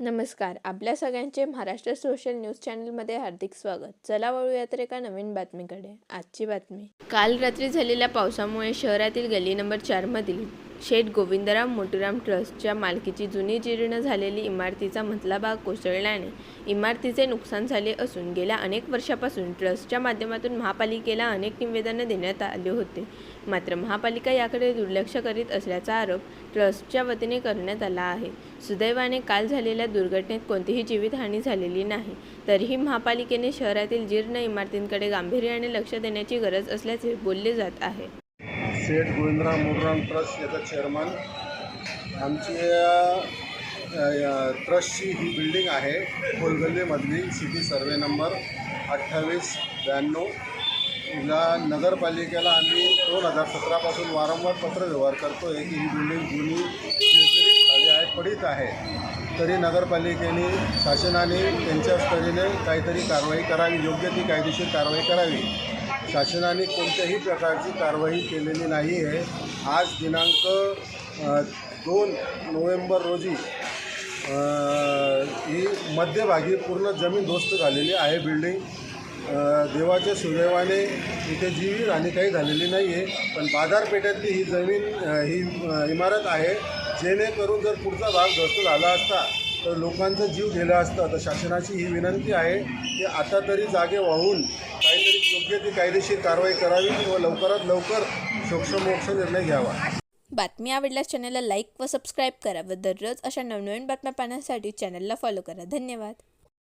नमस्कार. आपल्या सगळ्यांचे महाराष्ट्र सोशल न्यूज चॅनलमध्ये हार्दिक स्वागत. चला वळूया तर एका नवीन बातमीकडे. आजची बातमी. काल रात्री झालेल्या पावसामुळे शहरातील गल्ली नंबर चारमधील शेठ गोविंदराम मोटूराम ट्रस्टच्या मालकीची जुनी जीर्ण झालेली इमारतीचा मधला भाग कोसळल्याने इमारतीचे नुकसान झाले असून गेल्या अनेक वर्षापासून ट्रस्टच्या माध्यमातून महापालिकेला अनेक निवेदनं देण्यात आले होते. मात्र महापालिका याकडे दुर्लक्ष करीत असल्याचा आरोप ट्रस्टच्या वतीने करण्यात आला आहे. सुदैवाने काल झालेल्या दुर्घटनेत कोणतीही जीवितहानी झालेली नाही. तरीही महापालिकेने शहरातील जीर्ण इमारतींकडे गांभीर्याने लक्ष देण्याची गरज असल्याचे बोलले जात आहे. शेठ गोविंदराम मोटराम ट्रस्ट याचा चेअरमन आमची ट्रस्टची ही बिल्डिंग आहे कोलगल्लीमधली सिटी सर्वे नंबर अठ्ठावीस ब्याण्णव. या नगरपालिकेला आम्ही दोन हजार सतरापासून वारंवार पत्रव्यवहार करतो आहे की ही बिल्डिंग जुनी जर्जरीत झाली आहे पडीत आहे. तरी नगरपालिकेने शासनाने त्यांच्या स्तरीने काहीतरी कारवाई करावी योग्य ती कायदेशीर कारवाई करावी. शासनाने कोणत्याही प्रकारची कारवाई केलेली नाही आहे. आज दिनांक दोन नोव्हेंबर रोजी ही मध्यभागी पूर्ण जमीन ध्वस्त झालेली आहे बिल्डिंग. देवाच्या सुदैवाने इथे जीवी आणि काही झालेली नाही आहे पण बाजारपेठेतली ही जमीन ही इमारत आहे. जेणेकरून जर पुढचा भाग ध्वस्त झाला असता तर लोकांचा जीव गेला असता तर शासनाची ही विनंती आहे की आता तरी जागे वाहून काहीतरी योग्य ती कायदेशीर कारवाई करावी किंवा लवकरात लवकर शोक्षमोक्ष निर्णय घ्यावा. बातमी आवडल्यास चॅनलला लाईक व सबस्क्राईब करा व दररोज अशा नवनवीन बातम्या पाहण्यासाठी चॅनलला फॉलो करा. धन्यवाद.